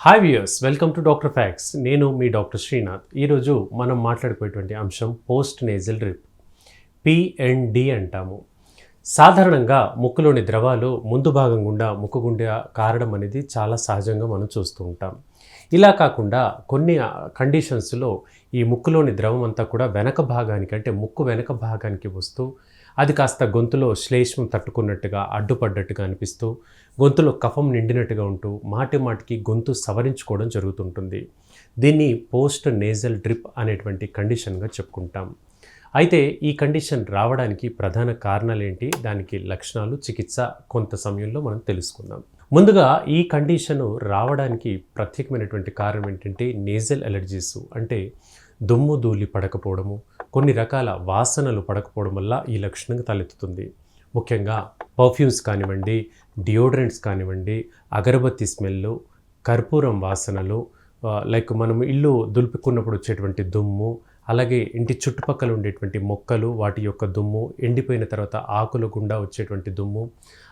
Hi viewers welcome to doctor facts నేను మీ doctor Srinath ఈరోజు మనం మాట్లాడుకునేటువంటి అంశం పోస్ట్ నేజల్ డ్రిప్ పిఎన్డి అంటాము. సాధారణంగా ముక్కులోని ద్రవాలు ముందు భాగం గుండా ముక్కు గుండా కారడం అనేది చాలా సహజంగా మనం చూస్తూ ఉంటాం. ఇలా కాకుండా కొన్ని కండిషన్స్లో ఈ ముక్కులోని ద్రవం అంతా కూడా వెనక భాగానికి అంటే ముక్కు వెనక భాగానికి వస్తూ అది కాస్త గొంతులో శ్లేష్మం తట్టుకున్నట్టుగా అడ్డుపడ్డట్టుగా అనిపిస్తూ గొంతులో కఫం నిండినట్టుగా ఉంటూ మాటి మాటికి గొంతు సవరించుకోవడం జరుగుతుంటుంది. దీన్ని పోస్ట్ నేజల్ డ్రిప్ అనేటువంటి కండిషన్గా చెప్పుకుంటాం. అయితే ఈ కండిషన్ రావడానికి ప్రధాన కారణాలు ఏంటి దానికి లక్షణాలు చికిత్స కొంత సమయంలో మనం తెలుసుకుందాం. ముందుగా ఈ కండిషన్ రావడానికి ప్రత్యేకమైనటువంటి కారణం ఏంటంటే నేజల్ అలర్జీస్. అంటే దుమ్ము ధూళి పడకపోవడము కొన్ని రకాల వాసనలు పడకపోవడం వల్ల ఈ లక్షణం తలెత్తుతుంది. ముఖ్యంగా పర్ఫ్యూమ్స్ కానివ్వండి డియోడ్రెంట్స్ కానివ్వండి అగరబత్తి స్మెల్లు కర్పూరం వాసనలు లైక్ మనం ఇల్లు దులుపుకున్నప్పుడు వచ్చేటువంటి దుమ్ము అలాగే ఇంటి చుట్టుపక్కల ఉండేటువంటి మొక్కలు వాటి యొక్క దుమ్ము ఎండిపోయిన తర్వాత ఆకుల గుండా వచ్చేటువంటి దుమ్ము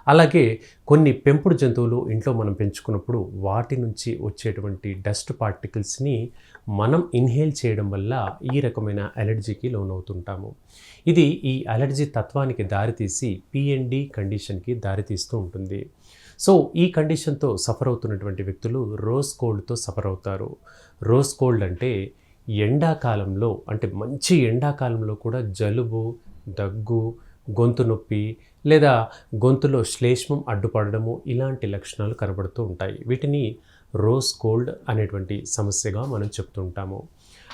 అలాగే కొన్ని పెంపుడు జంతువులు ఇంట్లో మనం పెంచుకున్నప్పుడు వాటి నుంచి వచ్చేటువంటి డస్ట్ పార్టికల్స్ని మనం ఇన్హేల్ చేయడం వల్ల ఈ రకమైన అలర్జీకి లోనవుతుంటాము. ఇది ఈ అలర్జీ తత్వానికి దారితీసి పిఎన్డి కండిషన్కి దారితీస్తూ ఉంటుంది. సో ఈ కండిషన్తో సఫర్ అవుతున్నటువంటి వ్యక్తులు రోజ్ కోల్డ్తో సఫర్ అవుతారు. రోజ్ కోల్డ్ అంటే ఎండాకాలంలో అంటే మంచి ఎండాకాలంలో కూడా జలుబు దగ్గు గొంతు నొప్పి లేదా గొంతులో శ్లేష్మం అడ్డుపడడము ఇలాంటి లక్షణాలు కనబడుతూ ఉంటాయి. వీటిని రోజ్ కోల్డ్ అనేటువంటి సమస్యగా మనం చెప్తుంటాము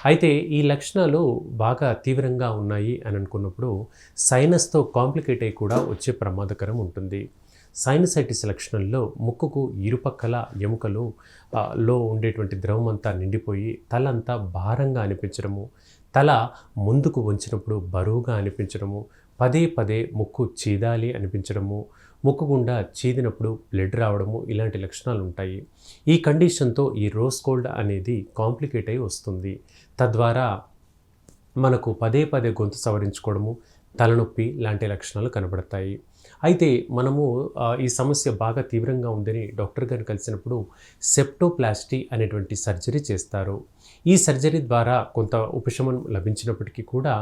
అయితే ఈ లక్షణాలు బాగా తీవ్రంగా ఉన్నాయి అని అనుకున్నప్పుడు సైనస్తో కాంప్లికేట్ అయి కూడా వచ్చే ప్రమాదకరం ఉంటుంది. సైనసైటిస్ లక్షణంలో ముక్కుకు ఇరుపక్కల ఎముకలు లో ఉండేటువంటి ద్రవం అంతా నిండిపోయి తల అంతా భారంగా అనిపించడము తల ముందుకు వంచినప్పుడు బరువుగా అనిపించడము పదే పదే ముక్కు చీదాలి అనిపించడము ముక్కు గుండా చీదినప్పుడు బ్లడ్ రావడము ఇలాంటి లక్షణాలు ఉంటాయి. ఈ కండిషన్తో ఈ రోజ్ కోల్డ్ అనేది కాంప్లికేట్ అయి వస్తుంది. తద్వారా మనకు పదే పదే గొంతు సవరించుకోవడము తలనొప్పి లాంటి లక్షణాలు కనబడతాయి. అయితే మనము ఈ సమస్య బాగా తీవ్రంగా ఉందని డాక్టర్ గారిని కలిసినప్పుడు సెప్టోప్లాస్టీ అనేటువంటి సర్జరీ చేస్తారు. ఈ సర్జరీ ద్వారా కొంత ఉపశమనం లభించినప్పటికీ కూడా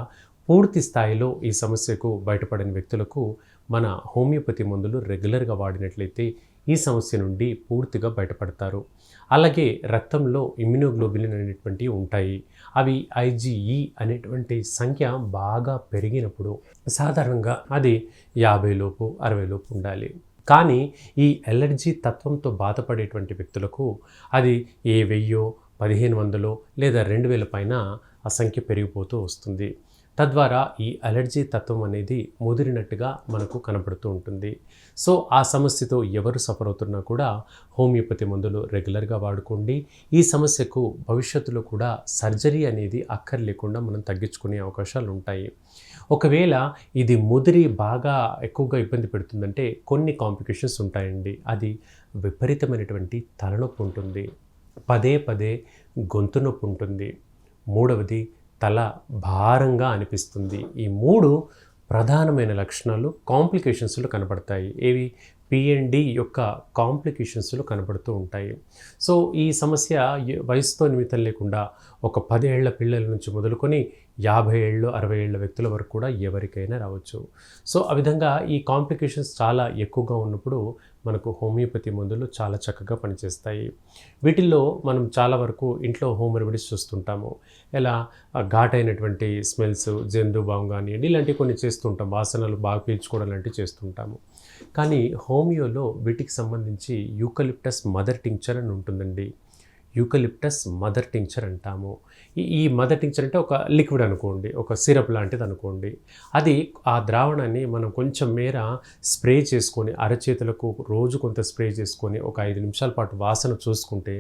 పూర్తి స్థాయిలో ఈ సమస్యకు బయటపడిన వ్యక్తులకు మన హోమియోపతి మందులు రెగ్యులర్గా వాడినట్లయితే ఈ సమస్య నుండి పూర్తిగా బయటపడతారు. అలాగే రక్తంలో ఇమ్యునోగ్లోబులిన్ అనేటువంటివి ఉంటాయి. అవి ఐజీఈ అనేటువంటి సంఖ్య బాగా పెరిగినప్పుడు సాధారణంగా అది యాభై లోపు అరవై లోపు ఉండాలి. కానీ ఈ ఎలర్జీ తత్వంతో బాధపడేటువంటి వ్యక్తులకు అది ఏ వెయ్యో పదిహేను వందలో లేదా రెండు వేల పైన ఆ సంఖ్య పెరిగిపోతూ వస్తుంది. తద్వారా ఈ అలర్జీ తత్వం అనేది ముదిరినట్టుగా మనకు కనబడుతూ ఉంటుంది. సో ఆ సమస్యతో ఎవరు సఫర్ అవుతున్నా కూడా హోమియోపతి మందులు రెగ్యులర్గా వాడుకోండి. ఈ సమస్యకు భవిష్యత్తులో కూడా సర్జరీ అనేది అక్కర్లేకుండా మనం తగ్గించుకునే అవకాశాలు ఉంటాయి. ఒకవేళ ఇది ముదిరి బాగా ఎక్కువగా ఇబ్బంది పెడుతుందంటే కొన్ని కాంప్లికేషన్స్ ఉంటాయండి. అది విపరీతమైనటువంటి తలనొప్పి ఉంటుంది. పదే పదే గొంతు నొప్పి ఉంటుంది. మూడవది తల భారంగా అనిపిస్తుంది. ఈ మూడు ప్రధానమైన లక్షణాలు కాంప్లికేషన్స్లో కనబడతాయి ఏవి? పిఎన్డి యొక్క కాంప్లికేషన్స్లో కనబడుతూ ఉంటాయి. సో ఈ సమస్య వయసుతో నిమిత్తం లేకుండా ఒక పదేళ్ళ పిల్లల నుంచి మొదలుకొని యాభై ఏళ్ళు అరవై ఏళ్ళ వ్యక్తుల వరకు కూడా ఎవరికైనా రావచ్చు. సో ఆ విధంగా ఈ కాంప్లికేషన్స్ చాలా ఎక్కువగా ఉన్నప్పుడు మనకు హోమియోపతి మందులు చాలా చక్కగా పనిచేస్తాయి. వీటిల్లో మనం చాలా వరకు ఇంట్లో హోమ్ రెమెడీస్ చూస్తుంటాము. ఎలా ఘాటైనటువంటి స్మెల్స్ జందు బామ్ కానివ్వండి ఇలాంటివి కొన్ని చేస్తుంటాం. వాసనలు బాగా పీల్చుకోవడం లాంటివి చేస్తుంటాము. కానీ హోమ్ హోమియోలో వీటికి సంబంధించి యూకలిప్టస్ మదర్ టింక్చర్ అని ఉంటుందండి. యూకలిప్టస్ మదర్ టింక్చర్ అంటాము. ఈ ఈ మదర్ టింక్చర్ అంటే ఒక లిక్విడ్ అనుకోండి ఒక సిరప్ లాంటిది అనుకోండి. అది ఆ ద్రావణాన్ని మనం కొంచెం మేర స్ప్రే చేసుకొని అరచేతులకు రోజు కొంత స్ప్రే చేసుకొని ఒక ఐదు నిమిషాల పాటు వాసన చూసుకుంటే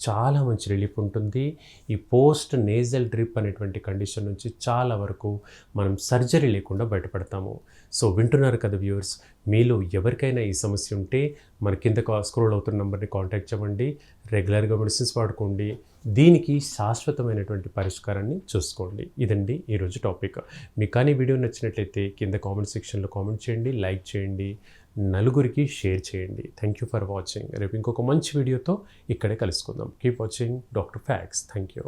చాలా మంచి రిలీఫ్ ఉంటుంది. ఈ పోస్ట్ నేజల్ డ్రిప్ అనేటువంటి కండిషన్ నుంచి చాలా వరకు మనం సర్జరీ లేకుండా బయటపడతాము. సో వింటున్నారు కదా వ్యూవర్స్ మీలో ఎవరికైనా ఈ సమస్య ఉంటే మన కింద స్క్రోల్ అవుతున్న నెంబర్ని కాంటాక్ట్ చేయండి రెగ్యులర్గా మెడిసిన్స్ వాడుకోండి. దీనికి శాశ్వతమైనటువంటి పరిష్కారాన్ని చూసుకోండి. ఇదండి ఈరోజు టాపిక్ మీకు కానీ వీడియో నచ్చినట్లయితే కింద కామెంట్ సెక్షన్లో కామెంట్ చేయండి లైక్ చేయండి. నలుగురికి షేర్ చేయండి. థ్యాంక్ యూ ఫర్ వాచింగ్ రేపు ఇంకొక మంచి వీడియోతో ఇక్కడే కలుసుకుందాం. Keep watching doctor facts thank you